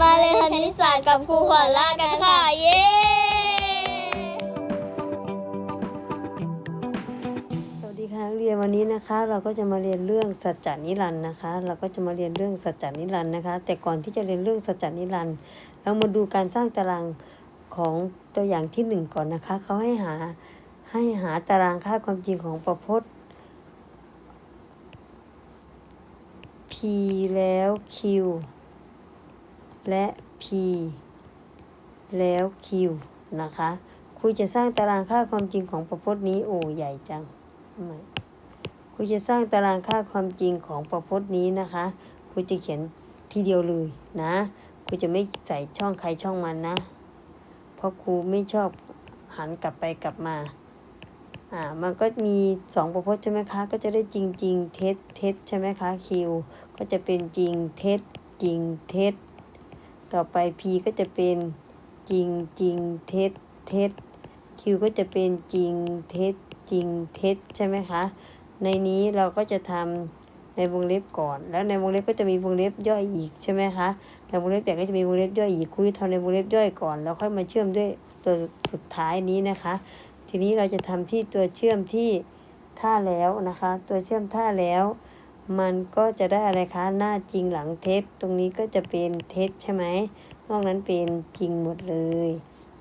มาเรียนคณิตศาสตร์กับครูขวัญล่ากันค่ะ เย้สวัสดีค่ะนักเรียนวันนี้นะคะ เราก็จะมาเรียนเรื่องสัจจานิรันดร์นะคะ เราก็จะมาเรียนเรื่องสัจจานิรันดร์นะคะ แต่ก่อนที่จะเรียนเรื่องสัจจานิรันดร์เรามาดูการสร้างตารางของตัวอย่างที่หนึ่งก่อนนะคะเขาให้หาให้หาตารางค่าความจริงของประพจน์ p แล้ว q และ p แล้ว q นะคะครูจะสร้างตารางค่าความจริงของประพจน์นี้โอ้ใหญ่จังไมครูจะสร้างตารางค่าความจริงของประพจน์นี้นะคะครูจะเขียนทีเดียวเลยนะครูจะไม่ใส่ช่องใครช่องมันนะ เพราะครูไม่ชอบหันกลับไปกลับมาอ่ามันก็มีสองประพจน์ใช่ไหมคะ ก็จะได้จริงจริงเท็จเท็จใช่ไหมคะคิวก็จะเป็นจริงเท็จจริงเท็จ ต่อไป P ก็จะเป็นจริงจริงเท็จเท็จ Q ก็จะเป็นจริงเท็จจริงเท็จใช่ไหมคะ ในนี้เราก็จะทำในวงเล็บก่อน แล้วในวงเล็บก็จะมีวงเล็บย่อยอีกใช่ไหมคะในวงเล็บใหญ่ก็จะมีวงเล็บย่อยอีกคุยทำในวงเล็บย่อยก่อนแล้วค่อยมาเชื่อมด้วยตัวสุดท้ายนี้นะคะ ทีนี้เราจะทำที่ตัวเชื่อมที่ท่าแล้วนะคะ ตัวเชื่อมท่าแล้ว มันก็จะได้อะไรคะ หน้าจริงหลังเท็จ ตรงนี้ก็จะเป็นเท็จใช่ไหมนอกนั้นเป็นจริงหมดเลย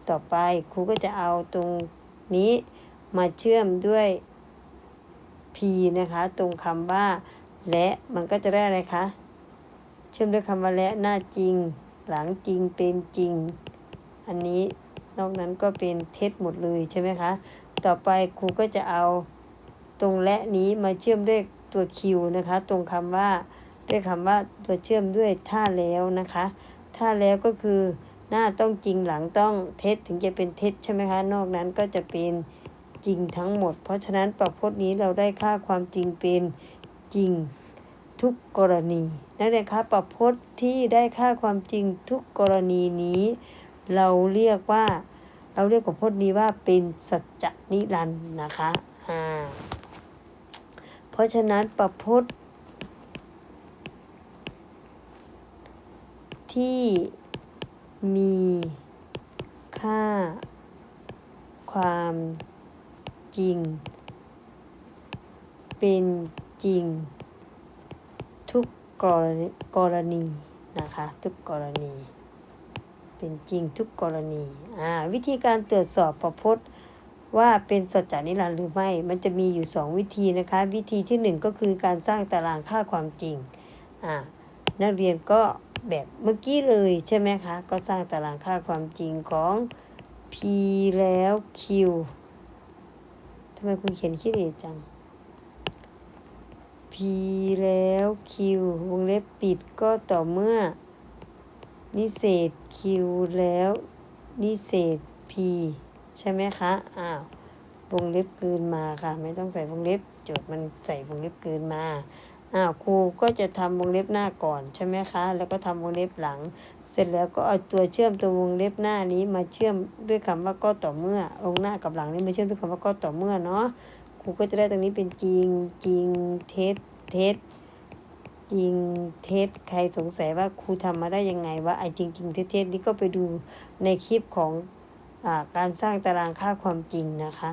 ต่อไปครูก็จะเอาตรงนี้มาเชื่อมด้วย p นะคะ ตรงคำว่า และมันก็จะได้อะไรคะ เชื่อมด้วยคำว่าและหน้าจริง หลังจริงเป็นจริง อันนี้นอกนั้นก็เป็นเท็จหมดเลยใช่ไหมคะ ต่อไปครูก็จะเอาตรงและนี้มาเชื่อมด้วยตัว q นะคะ ตรงคำว่าด้วยคำว่าตัวเชื่อมด้วยท่าแล้วนะคะ ท่าแล้วก็คือหน้าต้องจริงหลังต้องเท็จถึงจะเป็นเท็จใช่ไหมคะ นอกนั้นก็จะเป็นจริงทั้งหมด เพราะฉะนั้นประพจน์นี้เราได้ค่าความจริงเป็นจริงทุกกรณีนั่นเองคะประพจน์ที่ได้ค่าความจริงทุกกรณีนี้ เราเรียกว่า เราเรียกประพจน์นี้ว่าเป็นสัจจนิรันดร์นะคะอ่า เพราะฉะนั้นประพจน์ที่มีค่า ความจริง เป็นจริง ทุกกรณีกรณีนะคะ ทุกกรณี เป็นจริงทุกกรณี อ่า วิธีการตรวจสอบประพจน์ ว่าเป็นสัจจานิรันดร์หรือไม่ มันจะมีอยู่ 2 วิธีนะคะ วิธีที่ 1 ก็คือการสร้างตารางค่าความจริงอ่านักเรียนก็แบบเมื่อกี้เลยใช่ไหมคะ ก็สร้างตารางค่าความจริงของ p แล้ว q ทำไมคุณเขียนขี้เหร่จัง p แล้ว q วงเล็บปิดก็ต่อเมื่อ นิเศษ q แล้ว นิเศษ p ใช่ไหมคะอ้าววงเล็บเกินมาค่ะ ไม่ต้องใส่วงเล็บโจทย์มันใส่วงเล็บเกินมาอ้าวครูก็จะทำวงเล็บหน้าก่อนใช่ไหมคะ แล้วก็ทำวงเล็บหลัง เสร็จแล้วก็เอาตัวเชื่อมตัววงเล็บหน้านี้มาเชื่อมด้วยคำว่าก็ต่อเมื่อองหน้ากับหลังนี้มาเชื่อมด้วยคำว่าก็ต่อเมื่อเนาะครูก็จะได้ตรงนี้เป็นจริงจริงเท็จเท็จจริงเท็จใครสงสัยว่าครูทำมาได้ยังไงว่าไอ้จริงจริงเท็จเท็จนี่ก็ไปดูในคลิปของ การสร้างตารางค่าความจริงนะคะ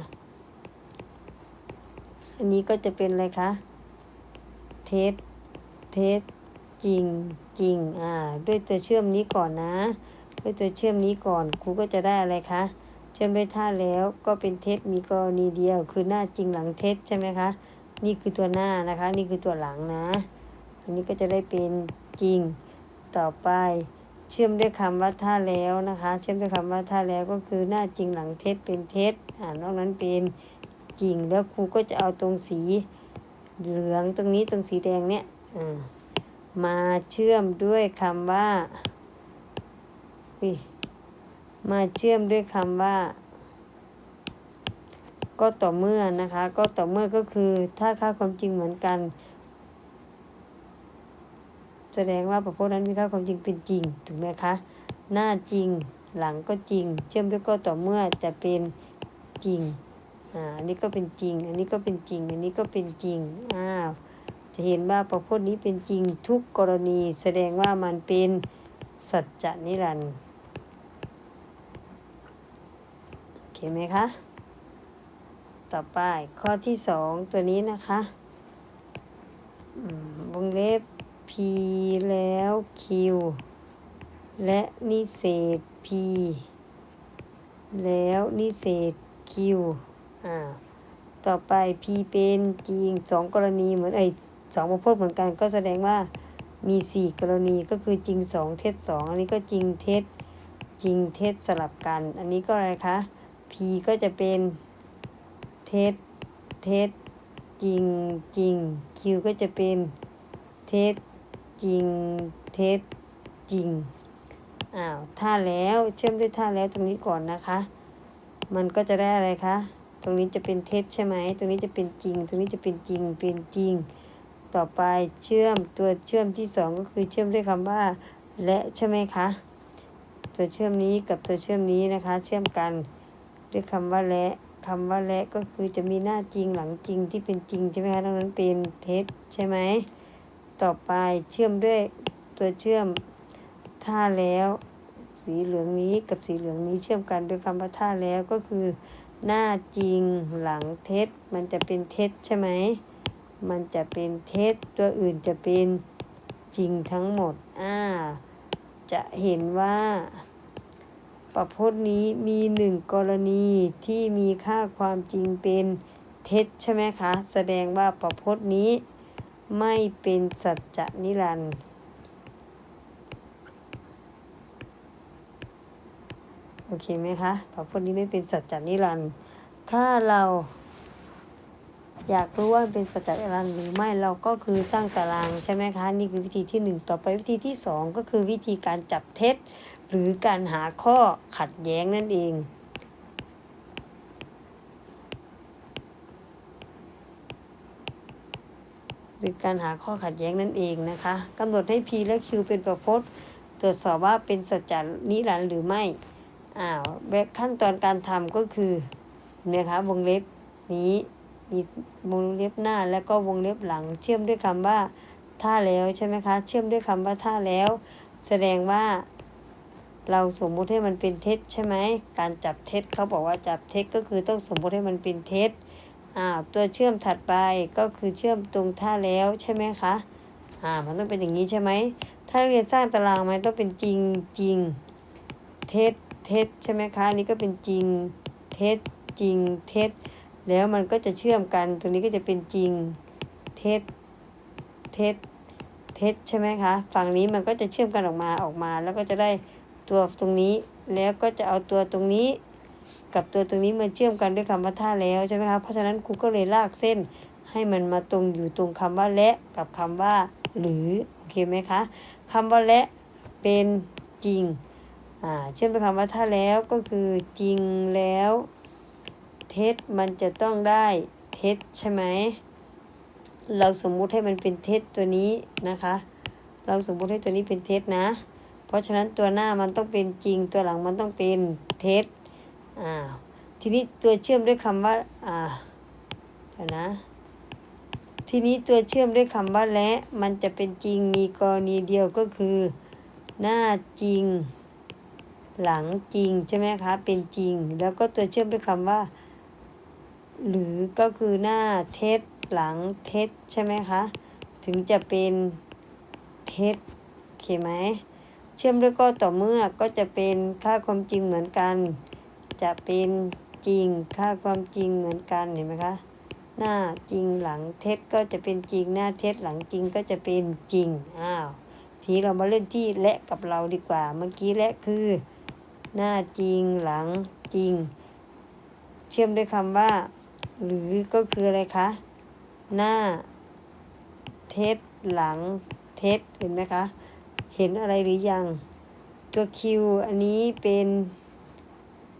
อันนี้ก็จะเป็นอะไรคะ เท็จเท็จริง จริง อ่า ด้วยตัวเชื่อมนี้ก่อนนะ ด้วยตัวเชื่อมนี้ก่อน ครูก็จะได้อะไรคะ เชื่อมด้วยท่าแล้วก็เป็นเท็จมีกรณีเดียว คือหน้าจริงหลังเท็จใช่ไหมคะ นี่คือตัวหน้านะคะ นี่คือตัวหลังนะ อันนี้ก็จะได้เป็นจริง ต่อไป เชื่อมด้วยคำว่าท่าแล้วนะคะ เชื่อมด้วยคำว่าท่าแล้วก็คือหน้าจริงหลังเท็จเป็นเท็จอ่านอกนั้นเป็นจริงแล้วครูก็จะเอาตรงสีเหลืองตรงนี้ตรงสีแดงเนี่ยมาเชื่อมด้วยคำว่ามาเชื่อมด้วยคำว่า ก็ต่อเมื่อนะคะ ก็ต่อเมื่อก็คือถ้าค่าความจริงเหมือนกัน แสดงว่าประพจน์นั้นมีค่าความจริงเป็นจริงถูกไหมคะ หน้าจริงหลังก็จริง เชื่อมด้วยก็ต่อเมื่อจะเป็นจริงอ่าอันนี้ก็เป็นจริง อันนี้ก็เป็นจริง อันนี้ก็เป็นจริงอ้าวจะเห็นว่าประพจน์นี้เป็นจริงทุกกรณี แสดงว่ามันเป็นสัจจะนิรันดร์โอเคไหมคะต่อไปข้อที่สองตัวนี้นะคะวงเล็บ p แล้ว q และนิเศษ p แล้วนิเศษ q อ่าต่อไป p เป็นจริงสองกรณีเหมือนไอ้สองประพจน์เหมือนกันก็แสดงว่ามีสี่กรณีก็คือจริงสองเท็จสองอันนี้ก็จริงเท็จจริงเท็จสลับกัน อันนี้ก็อะไรคะ p ก็จะเป็นเท็จเท็จจริงจริง q ก็จะเป็นเท็จ จริง เท็จจริง อ้าวถ้าแล้วเชื่อมด้วยถ้าแล้วตรงนี้ก่อนนะคะ มันก็จะได้อะไรคะ ตรงนี้จะเป็นเท็จใช่ไหม ตรงนี้จะเป็นจริง ตรงนี้จะเป็นจริง เป็นจริง ต่อไปเชื่อมตัวเชื่อมที่สองก็คือเชื่อมด้วยคำว่า และใช่ไหมคะ ตัวเชื่อมนี้กับตัวเชื่อมนี้นะคะ เชื่อมกันด้วยคำว่าและคำว่าและก็คือจะมีหน้าจริงหลังจริงที่เป็นจริงใช่ไหมคะดังนั้นเป็นเท็จใช่ไหม ต่อไปเชื่อมด้วยตัวเชื่อมถ้าแล้ว สีเหลืองนี้กับสีเหลืองนี้เชื่อมกันด้วยคำว่าถ้าแล้วก็คือ หน้าจริงหลังเท็จ มันจะเป็นเท็จใช่ไหมมันจะเป็นเท็จตัวอื่นจะเป็นจริงทั้งหมดอ่าจะเห็นว่าประพจน์นี้มีหนึ่งกรณีที่มีค่าความจริงเป็นเท็จใช่ไหมคะ แสดงว่าประพจน์นี้ ไม่เป็นสัจจะนิรันดร์โอเคไหมคะพระพุทธนี้ไม่เป็นสัจจนิรันดร์ถ้าเราอยากรู้ว่าเป็นสัจจนิรันดร์หรือไม่เราก็คือสร้างตารางใช่ไหมคะนี่คือวิธีที่หนึ่งต่อไปวิธีที่สองก็คือวิธีการจับเท็จ หรือการหาข้อขัดแย้งนั่นเอง หรือการหาข้อขัดแย้งนั่นเองนะคะกำหนดให้ P และ Q เป็นประพจน์ ตรวจสอบว่าเป็นสัจจานิรันดร์หรือไม่อ้าวแบบขั้นตอนการทำก็คือเห็นไหมคะวงเล็บนี้มีวงเล็บหน้าแล้วก็วงเล็บหลัง เชื่อมด้วยคำว่าถ้าแล้วใช่ไหมคะเชื่อมด้วยคำว่าถ้าแล้ว แสดงว่าเราสมมุติให้มันเป็นเท็จใช่ไหม การจับเท็จเขาบอกว่าจับเท็จก็คือต้องสมมุติให้มันเป็นเท็จ อ้าตัวเชื่อมถัดไปก็คือเชื่อมตรงท่าแล้วใช่ไหมคะอ่ามันต้องเป็นอย่างนี้ใช่ไหมถ้าเรียนสร้างตารางมันต้องเป็นจริงจริงเท็จเท็จใช่ไหมคะอันนี้ก็เป็นจริงเท็จจริงเท็จแล้วมันก็จะเชื่อมกัน ตรงนี้ก็จะเป็นจริงเท็จเท็จเท็จใช่ไหมคะฝั่งนี้มันก็จะเชื่อมกันออกมาออกมา แล้วก็จะได้ตัวตรงนี้ แล้วก็จะเอาตัวตรงนี้ กับตัวตรงนี้มาเชื่อมกันด้วยคำว่าท่าแล้วใช่ไหมคะเพราะฉะนั้นครูก็เลยลากเส้นให้มันมาตรงอยู่ตรงคำว่าและกับคำว่าหรือโอเคไหมคะคำว่าและเป็นจริงอ่าเช่นเป็นคำว่าถ้าแล้วก็คือจริงแล้วเท็จมันจะต้องได้เท็จใช่ไหมเราสมมุติให้มันเป็นเท็จตัวนี้นะคะ เราสมมุติให้ตัวนี้เป็นเท็จนะ เพราะฉะนั้นตัวหน้ามันต้องเป็นจริงตัวหลังมันต้องเป็นเท็จ อ่าทีนี้ตัวเชื่อมด้วยคำว่าอ่าเดี๋ยวนะทีนี้ตัวเชื่อมด้วยคำว่าและมันจะเป็นจริงมีกรณีเดียวก็คือ หน้าจริง หลังจริงใช่ไหมคะ เป็นจริง แล้วก็ตัวเชื่อมด้วยคำว่า หรือก็คือหน้าเท็จหลังเท็จใช่ไหมคะ ถึงจะเป็นเท็จโอเคไหมเชื่อมด้วยก็ต่อเมื่อก็จะเป็นค่าความจริงเหมือนกัน จะเป็นจริงค่าความจริงเหมือนกันเห็นไหมคะหน้าจริงหลังเท็จก็จะเป็นจริงหน้าเท็จหลังจริงก็จะเป็นจริงอ้าวทีเรามาเล่นที่และกับเราดีกว่าเมื่อกี้และคือ หน้าจริงหลังจริง เชื่อมด้วยคำว่า หรือก็คืออะไรคะ หน้า เท็จหลังเท็จเห็นไหมคะ เห็นอะไรหรือยัง ตัวคิวอันนี้เป็น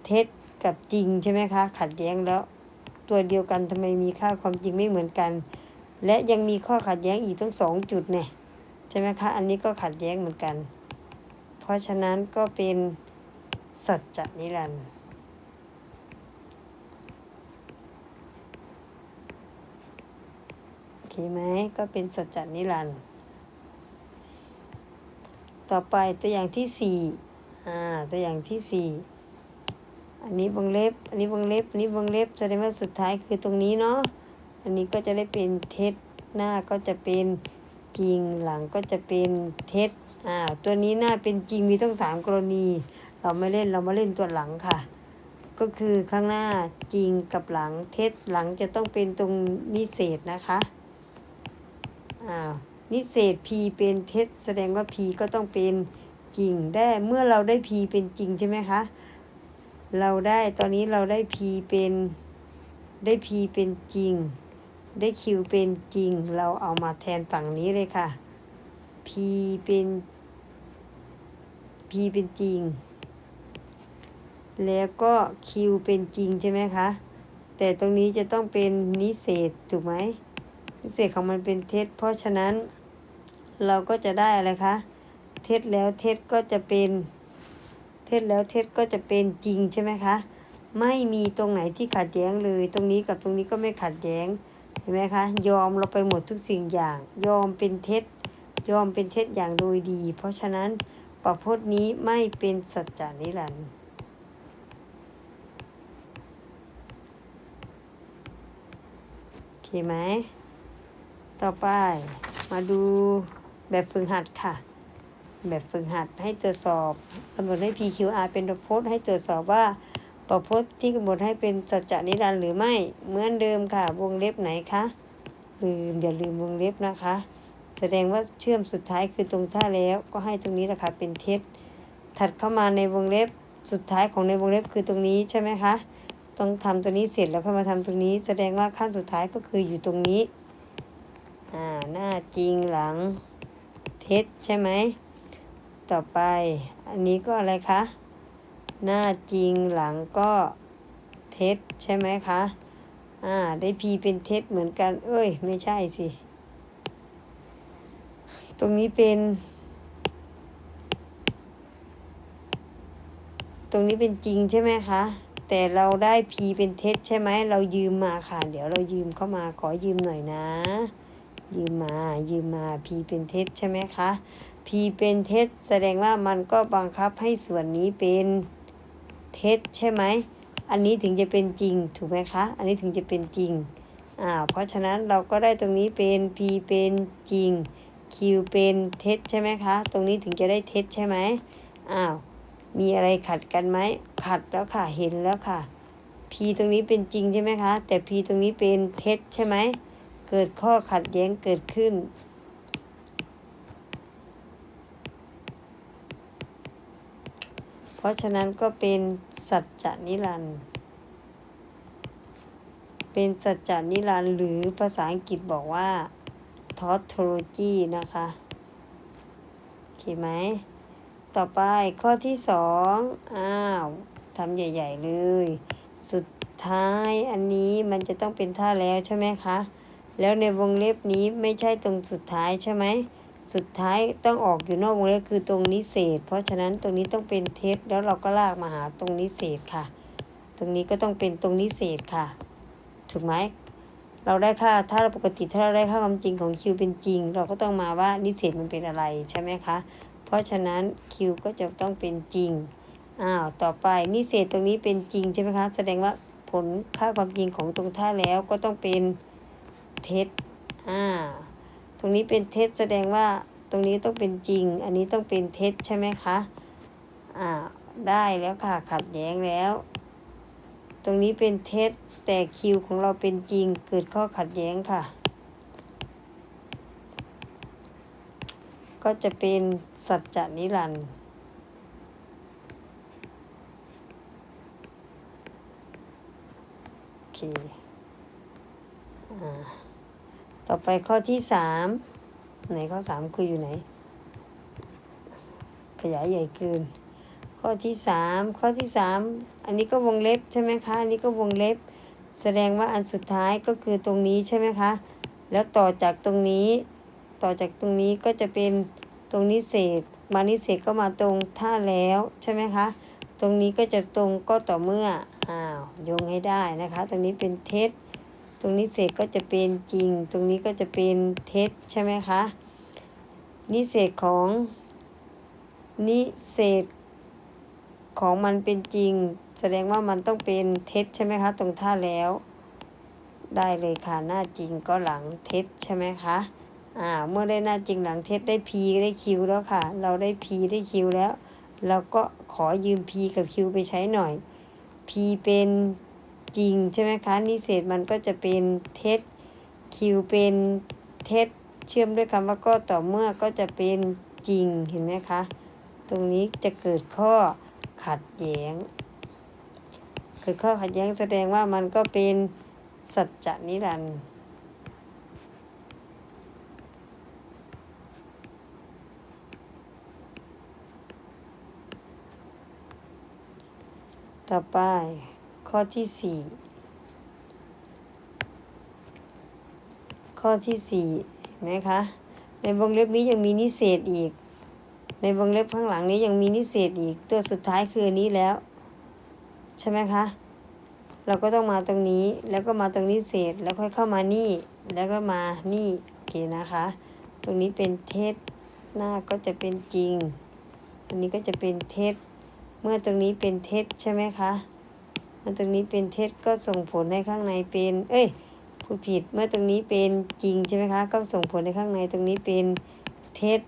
เท็จกับจริงใช่ไหมคะ ขัดแย้งแล้ว ตัวเดียวกันทำไมมีค่าความจริงไม่เหมือนกัน และยังมีข้อขัดแย้งอีกทั้งสองจุดเนี่ยใช่ไหมคะ อันนี้ก็ขัดแย้งเหมือนกัน เพราะฉะนั้นก็เป็นสัจจนิรันดร์โอเคไหมก็เป็นสัจจนิรันดร์ต่อไปตัวอย่างที่สี่อ่าตัวอย่างที่สี่ อันนี้วงเล็บ อันนี้วงเล็บ อันนี้วงเล็บแสดงว่าสุดท้ายคือตรงนี้เนาะ อันนี้ก็จะได้เป็นเท็จหน้าก็จะเป็นจริงหลังก็จะเป็นเท็จอ่าตัวนี้หน้าเป็นจริงมีต้องสามกรณี เราไม่เล่นเรามาเล่นตัวหลังค่ะ ก็คือข้างหน้าจริงกับหลังเท็จหลังจะต้องเป็นตรงนิเศษนะคะอ้านิเศษ p เป็นเท็จแสดงว่า p ก็ต้องเป็นจริงได้เมื่อเราได้ p เป็นจริงใช่ไหมคะ เราได้ตอนนี้เราได้ p เป็นได้ p เป็นจริง ได้ q เป็นจริง เราเอามาแทนฝั่งนี้เลยค่ะ p เป็น p เป็นจริง แล้วก็ q เป็นจริงใช่ไหมคะ แต่ตรงนี้จะต้องเป็นนิเศษถูกไหมนิเศษของมันเป็นเท็จ เพราะฉะนั้นเราก็จะได้อะไรคะ เท็จแล้วเท็จก็จะเป็น ท็จแล้วเท็จก็จะเป็นจริงใช่ไหมคะ ไม่มีตรงไหนที่ขัดแย้งเลย ตรงนี้กับตรงนี้ก็ไม่ขัดแย้งเห็นไหมคะ ยอมเราไปหมดทุกสิ่งอย่าง ยอมเป็นเท็จ ยอมเป็นเท็จอย่างโดยดี เพราะฉะนั้นประพจน์นี้ไม่เป็นสัจจานิรันดร์โอเคไหม ต่อไปมาดูแบบฝึกหัดค่ะ แบบฝึกหัดให้ตรวจสอบกำหนดให้ PQR เป็นประพจน์ให้ตรวจสอบว่าประพจน์ที่กำหนดให้เป็นสัจจานิรันดร์หรือไม่เหมือนเดิมค่ะ วงเล็บไหนคะลืมอย่าลืมวงเล็บนะคะ แสดงว่าเชื่อมสุดท้ายคือตรงท่าแล้วก็ให้ตรงนี้แหละค่ะเป็นเท็จถัดเข้ามาในวงเล็บสุดท้ายของในวงเล็บคือตรงนี้ใช่ไหมคะต้องทำตัวนี้เสร็จแล้วค่อยมาทำตรงนี้ แสดงว่าขั้นสุดท้ายก็คืออยู่ตรงนี้อ่าหน้าจริงหลังเท็จใช่ไหม ต่อไป อันนี้ก็อะไรคะ หน้าจริงหลังก็เท็จใช่ไหมคะ อ่า ได้พีเป็นเท็จเหมือนกัน เอ้ย ไม่ใช่สิ ตรงนี้เป็น ตรงนี้เป็นจริงใช่ไหมคะ แต่เราได้พีเป็นเท็จใช่ไหม เรายืมมาค่ะ เดี๋ยวเรายืมเข้ามาขอยืมหน่อยนะ ยืมมา ยืมมา p เป็นเท็จใช่ไหมคะ p เป็นเท็จแสดงว่ามันก็บังคับให้ส่วนนี้เป็นเท็จใช่ไหม อันนี้ถึงจะเป็นจริงถูกไหมคะ อันนี้ถึงจะเป็นจริง อ่า เพราะฉะนั้นเราก็ได้ตรงนี้เป็น p เป็นจริง q เป็นเท็จใช่ไหมคะ ตรงนี้ถึงจะได้เท็จใช่ไหมอ้าว มีอะไรขัดกันไหม ขัดแล้วค่ะ เห็นแล้วค่ะ p ตรงนี้เป็นจริงใช่ไหมคะ แต่ p ตรงนี้เป็นเท็จใช่ไหม เกิดข้อขัดแย้งเกิดขึ้น เพราะฉะนั้นก็เป็นสัจจนิรันดร์เป็นสัจจนิรันดร์หรือภาษาอังกฤษบอกว่า tautology นะคะ โอเคไหม ต่อไปข้อที่สองอ้าวทำใหญ่ ๆ เลย สุดท้ายอันนี้มันจะต้องเป็นท่าแล้วใช่ไหมคะ แล้วในวงเล็บนี้ไม่ใช่ตรงสุดท้ายใช่ไหม สุดท้ายต้องออกอยู่นอกวงเล็บคือตรงนิเศษ เพราะฉะนั้นตรงนี้ต้องเป็นเท็จแล้วเราก็ลากมาหาตรงนิเศษค่ะ ตรงนี้ก็ต้องเป็นตรงนิเศษค่ะ ถูกไหมเราได้ค่าถ้าเราปกติถ้าเราได้ค่าความจริงของ Q เป็นจริง เราก็ต้องมาว่านิเศษมันเป็นอะไรใช่ไหมคะ เพราะฉะนั้น Q ก็จะต้องเป็นจริงอ้าวต่อไปนิเศษตรงนี้เป็นจริงใช่ไหมคะแสดงว่าผลค่าความจริงของตรงท่าแล้วก็ต้องเป็นเท็จอ่า ตรงนี้เป็นเท็จแสดงว่าตรงนี้ต้องเป็นจริง อันนี้ต้องเป็นเท็จใช่ไหมคะ อ่า ได้แล้วค่ะ ขัดแย้งแล้ว ตรงนี้เป็นเท็จแต่คิวของเราเป็นจริง เกิดข้อขัดแย้งค่ะ ก็จะเป็นสัจจนิรันดร์โอเค อ่า ต่อไปข้อที่สามไหนข้อสามคืออยู่ไหน ขยายใหญ่เกิน ข้อที่สามข้อที่สามอันนี้ก็วงเล็บใช่ไหมคะอันนี้ก็วงเล็บ แสดงว่าอันสุดท้ายก็คือตรงนี้ใช่ไหมคะ แล้วต่อจากตรงนี้ ต่อจากตรงนี้ก็จะเป็นตรงนิเศษมานิเศษก็มาตรงท่าแล้วใช่ไหมคะ ตรงนี้ก็จะตรงก็ต่อเมื่ออ้าวโยงให้ได้นะคะ ตรงนี้เป็นเท็จ ตรงนิเศษก็จะเป็นจริง ตรงนี้ก็จะเป็นเท็จใช่ไหมคะ นิเศษของนิเศษของมันเป็นจริง แสดงว่ามันต้องเป็นเท็จใช่ไหมคะ ตรงท่าแล้ว ได้เลยค่ะหน้าจริงก็หลังเท็จใช่ไหมคะอ่าเมื่อได้หน้าจริงหลังเท็จได้ P ได้ Q แล้วค่ะ เราได้ P ได้ Q แล้ว เราก็ขอยืม P กับ Q ไปใช้หน่อย P เป็น จริงใช่ไหมคะ นิเศษมันก็จะเป็นเท็จ Q เป็นเท็จเชื่อมด้วยคำว่าก็ต่อเมื่อก็จะเป็นจริงเห็นไหมคะ ตรงนี้จะเกิดข้อขัดแย้ง เกิดข้อขัดแย้งแสดงว่ามันก็เป็นสัจจนิรันดร์ต่อไป ข้อที่สี่ข้อที่สี่เห็นไหมคะ ในวงเล็บนี้ยังมีนิเศษอีก ในวงเล็บข้างหลังนี้ยังมีนิเศษอีก ตัวสุดท้ายคือนนี้แล้ว ใช่ไหมคะ เราก็ต้องมาตรงนี้แล้วก็มาตรงนี้เศษแล้วค่อยเข้ามานี่ แล้วก็มานี่โอเคนะคะ ตรงนี้เป็นเท็จหน้าก็จะเป็นจริง อันนี้ก็จะเป็นเท็จเมื่อตรงนี้เป็นเท็จใช่ไหมคะ เมื่อตรงนี้เป็นเท็จก็ส่งผลให้ข้างในเป็น เอ้ยพูดผิด เมื่อตรงนี้เป็นจริงใช่ไหมคะ ก็ส่งผลให้ข้างในตรงนี้เป็นเท็จ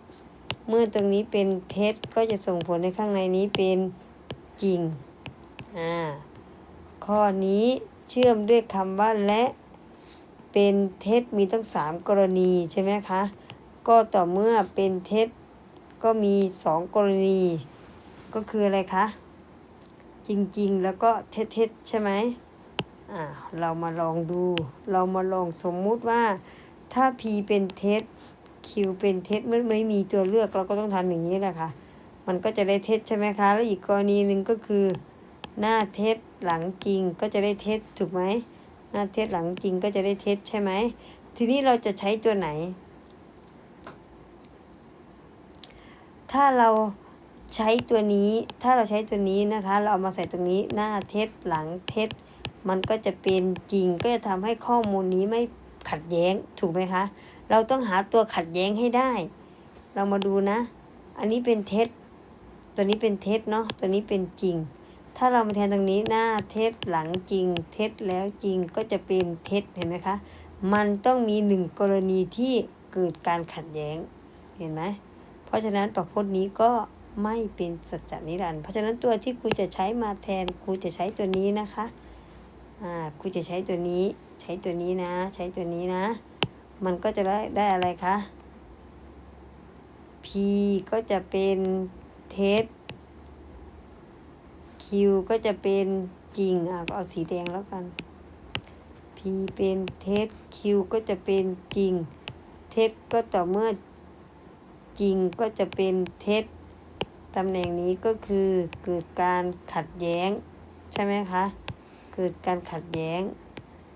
เมื่อตรงนี้เป็นเท็จก็จะส่งผลให้ข้างในนี้เป็นจริง อ่า ข้อนี้เชื่อมด้วยคำว่าและเป็นเท็จมีตั้งสามกรณีใช่ไหมคะ ก็ต่อเมื่อเป็นเท็จก็มีสองกรณี ก็คืออะไรคะ จริงๆ แล้วก็เท็จๆใช่ไหมอ่าเรามาลองดู เรามาลองสมมุติว่า ถ้า P เป็นเท็จ Q เป็นเท็จเมื่อไม่มีตัวเลือกเราก็ต้องทำอย่างนี้แหละค่ะ มันก็จะได้เท็จใช่ไหมคะ แล้วอีกกรณีหนึ่งก็คือ หน้าเท็จหลังจริงก็จะได้เท็จถูกไหมหน้าเท็จหลังจริงก็จะได้เท็จใช่ไหมทีนี้เราจะใช้ตัวไหน ถ้าเรา ใช้ตัวนี้ถ้าเราใช้ตัวนี้นะคะ เราเอามาใส่ตรงนี้หน้าเท็จหลังเท็จมันก็จะเป็นจริงก็จะทำให้ข้อมูลนี้ไม่ขัดแย้งถูกไหมคะ เราต้องหาตัวขัดแย้งให้ได้ เรามาดูนะ อันนี้เป็นเท็จตัวนี้เป็นเท็จเนาะตัวนี้เป็นจริง ถ้าเรามาแทนตรงนี้หน้าเท็จหลังจริง เท็จแล้วจริงก็จะเป็นเท็จเห็นไหมคะมันต้องมีหนึ่งกรณีที่เกิดการขัดแย้งเห็นไหมเพราะฉะนั้นประพจน์นี้ก็ ไม่เป็นสัจจนิรันดร์เพราะฉะนั้นตัวที่ครูจะใช้มาแทนครูจะใช้ตัวนี้นะคะอ่าครูจะใช้ตัวนี้ใช้ตัวนี้นะ ใช้ตัวนี้นะ มันก็จะได้ได้อะไรคะ P ก็จะเป็นเท็จ Q ก็จะเป็นจริงอะก็เอาสีแดงแล้วกัน P เป็นเท็จ Q ก็จะเป็นจริง เท็จก็ต่อเมื่อจริงก็จะเป็นเท็จ ตำแหน่งนี้ก็คือเกิดการขัดแย้ง ใช่ไหมคะ เกิดการขัดแย้ง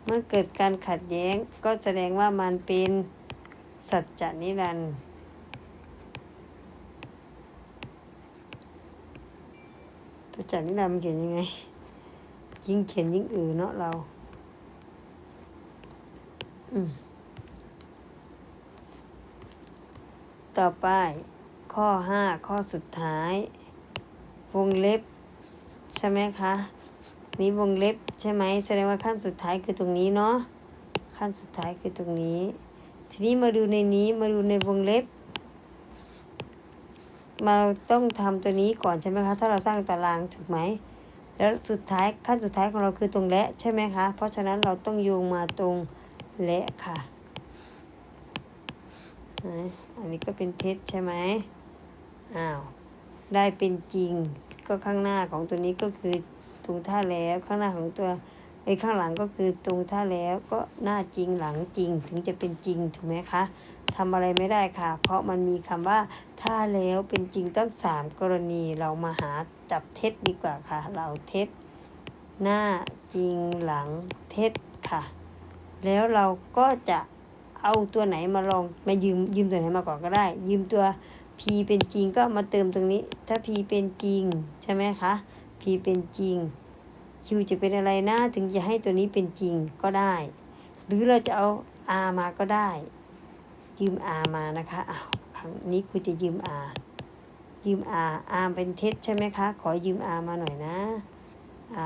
เมื่อเกิดการขัดแย้งก็แสดงว่ามันเป็นสัจจนิรันดร์สัจจนิรันดร์มันเขียนยังไง ยิ่งเขียนยิ่งอือเนาะเรา อืมต่อไป ข้อห้าข้อสุดท้าย วงเล็บ ใช่ไหมคะ นี่วงเล็บใช่ไหมแสดงว่าขั้นสุดท้ายคือตรงนี้เนาะขั้นสุดท้ายคือตรงนี้ ทีนี้มาดูในนี้มาดูในวงเล็บเราต้องทำตัวนี้ก่อนใช่ไหมคะ ถ้าเราสร้างตารางถูกไหม แล้วสุดท้ายขั้นสุดท้ายของเราคือตรงและใช่ไหมคะ เพราะฉะนั้นเราต้องโยงมาตรงและค่ะ อันนี้ก็เป็นเท็จใช่ไหม อ้าว ได้เป็นจริง ก็ข้างหน้าของตัวนี้ก็คือตรงท่าแล้วข้างหน้าของตัวไอ้ข้างหลังก็คือตรงท่าแล้วก็หน้าจริงหลังจริงถึงจะเป็นจริงถูกไหมคะทำอะไรไม่ได้ค่ะ เพราะมันมีคำว่าถ้าแล้วเป็นจริงต้องสามกรณีเรามาหาจับเท็จดีกว่าค่ะ เราเท็จหน้าจริงหลังเท็จค่ะ แล้วเราก็จะเอาตัวไหนมาลองมายืมยืมตัวไหนมาก่อนก็ได้ ยืมตัว P เป็นจริงก็มาเติมตรงนี้ ถ้า P เป็นจริงใช่ไหมคะ P เป็นจริง Q จะเป็นอะไรนะถึงจะให้ตัวนี้เป็นจริงก็ได้ หรือเราจะเอา R มาก็ได้ ยืม R มานะคะอ้าวครั้งนี้ครูจะยืม R ยืม R R เป็นเท็จใช่ไหมคะ ขอยืม R มาหน่อยนะ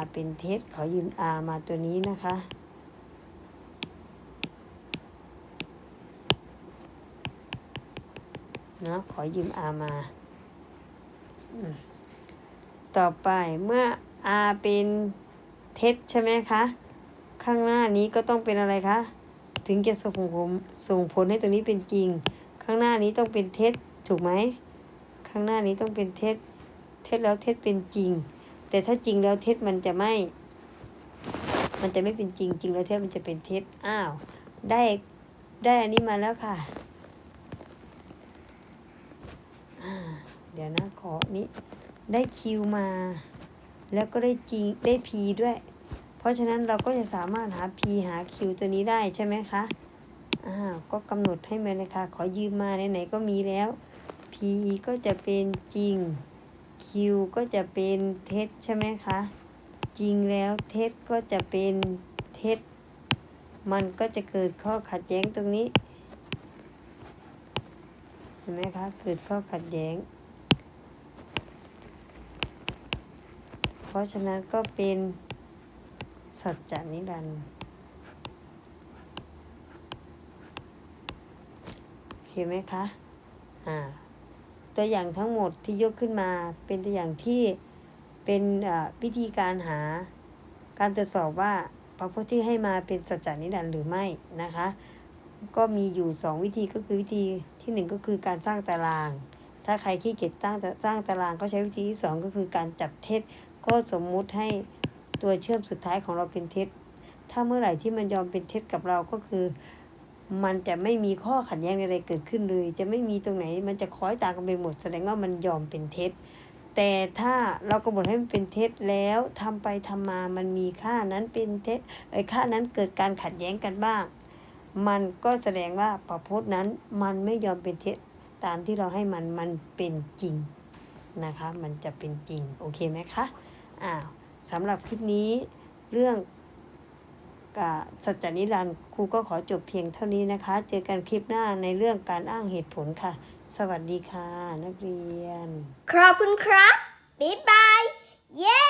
R เป็นเท็จขอยืม R มาตัวนี้นะคะ เนาะขอยืม R มา ต่อไปเมื่อ R เป็นเท็จใช่ไหมคะ ข้างหน้านี้ก็ต้องเป็นอะไรคะ ถึงจะส่งผลส่งผลให้ตัวนี้เป็นจริง ข้างหน้านี้ต้องเป็นเท็จถูกไหม ข้างหน้านี้ต้องเป็นเท็จ เท็จแล้วเท็จเป็นจริง แต่ถ้าจริงแล้วเท็จมันจะไม่ มันจะไม่เป็นจริง จริงแล้วเท็จมันจะเป็นเท็จ อ้าว ได้ ได้อันนี้มาแล้วค่ะอ่า เดี๋ยวนะขอนี้ได้คิวมา แล้วก็ได้จริงได้พีด้วย เพราะฉะนั้นเราก็จะสามารถหา P หา Q ตัวนี้ได้ใช่ไหมคะอ้าวก็กำหนดให้มาเลยค่ะขอยืมมาไหนๆก็มีแล้ว P ก็จะเป็นจริง Q ก็จะเป็นเท็จใช่ไหมคะ จริงแล้วเท็จก็จะเป็นเท็จ มันก็จะเกิดข้อขัดแย้งตรงนี้ เห็นไหมคะ เกิดข้อขัดแย้ง เพราะฉะนั้นก็เป็นสัจจานิรันดร์โอเคไหมคะอ่าตัวอย่างทั้งหมดที่ยกขึ้นมาเป็นตัวอย่างที่เป็นอ่าวิธีการหาการตรวจสอบว่าพระพุทธที่ให้มาเป็นสัจจานิรันดร์หรือไม่นะคะ ก็มีอยู่สองวิธีก็คือวิธีที่หนึ่งก็คือการสร้างตาราง ถ้าใครขี้เกียจตั้งสร้างตารางก็ใช้วิธีที่สองก็คือการจับเท็จ ก็สมมุติให้ตัวเชื่อมสุดท้ายของเราเป็นเท็จ ถ้าเมื่อไหร่ที่มันยอมเป็นเท็จกับเราก็คือ มันจะไม่มีข้อขัดแย้งอะไรเกิดขึ้นเลย จะไม่มีตรงไหน มันจะคล้อยตามกันไปหมด แสดงว่ามันยอมเป็นเท็จ แต่ถ้าเรากำหนดให้มันเป็นเท็จแล้วทำไปทำมา มันมีค่านั้นเป็นเท็จไอ้ค่านั้นเกิดการขัดแย้งกันบ้าง มันก็แสดงว่าประพจน์นั้นมันไม่ยอมเป็นเท็จตามที่เราให้มันมันเป็นจริงนะคะ มันจะเป็นจริง โอเคไหมคะ อ้าวสำหรับคลิปนี้เรื่องกัสัจจานิรันดร์ครูก็ขอจบเพียงเท่านี้นะคะ เจอกันคลิปหน้าในเรื่องการอ้างเหตุผลค่ะ สวัสดีค่ะ นักเรียน ขอบคุณครับ บ๊ายบาย เย้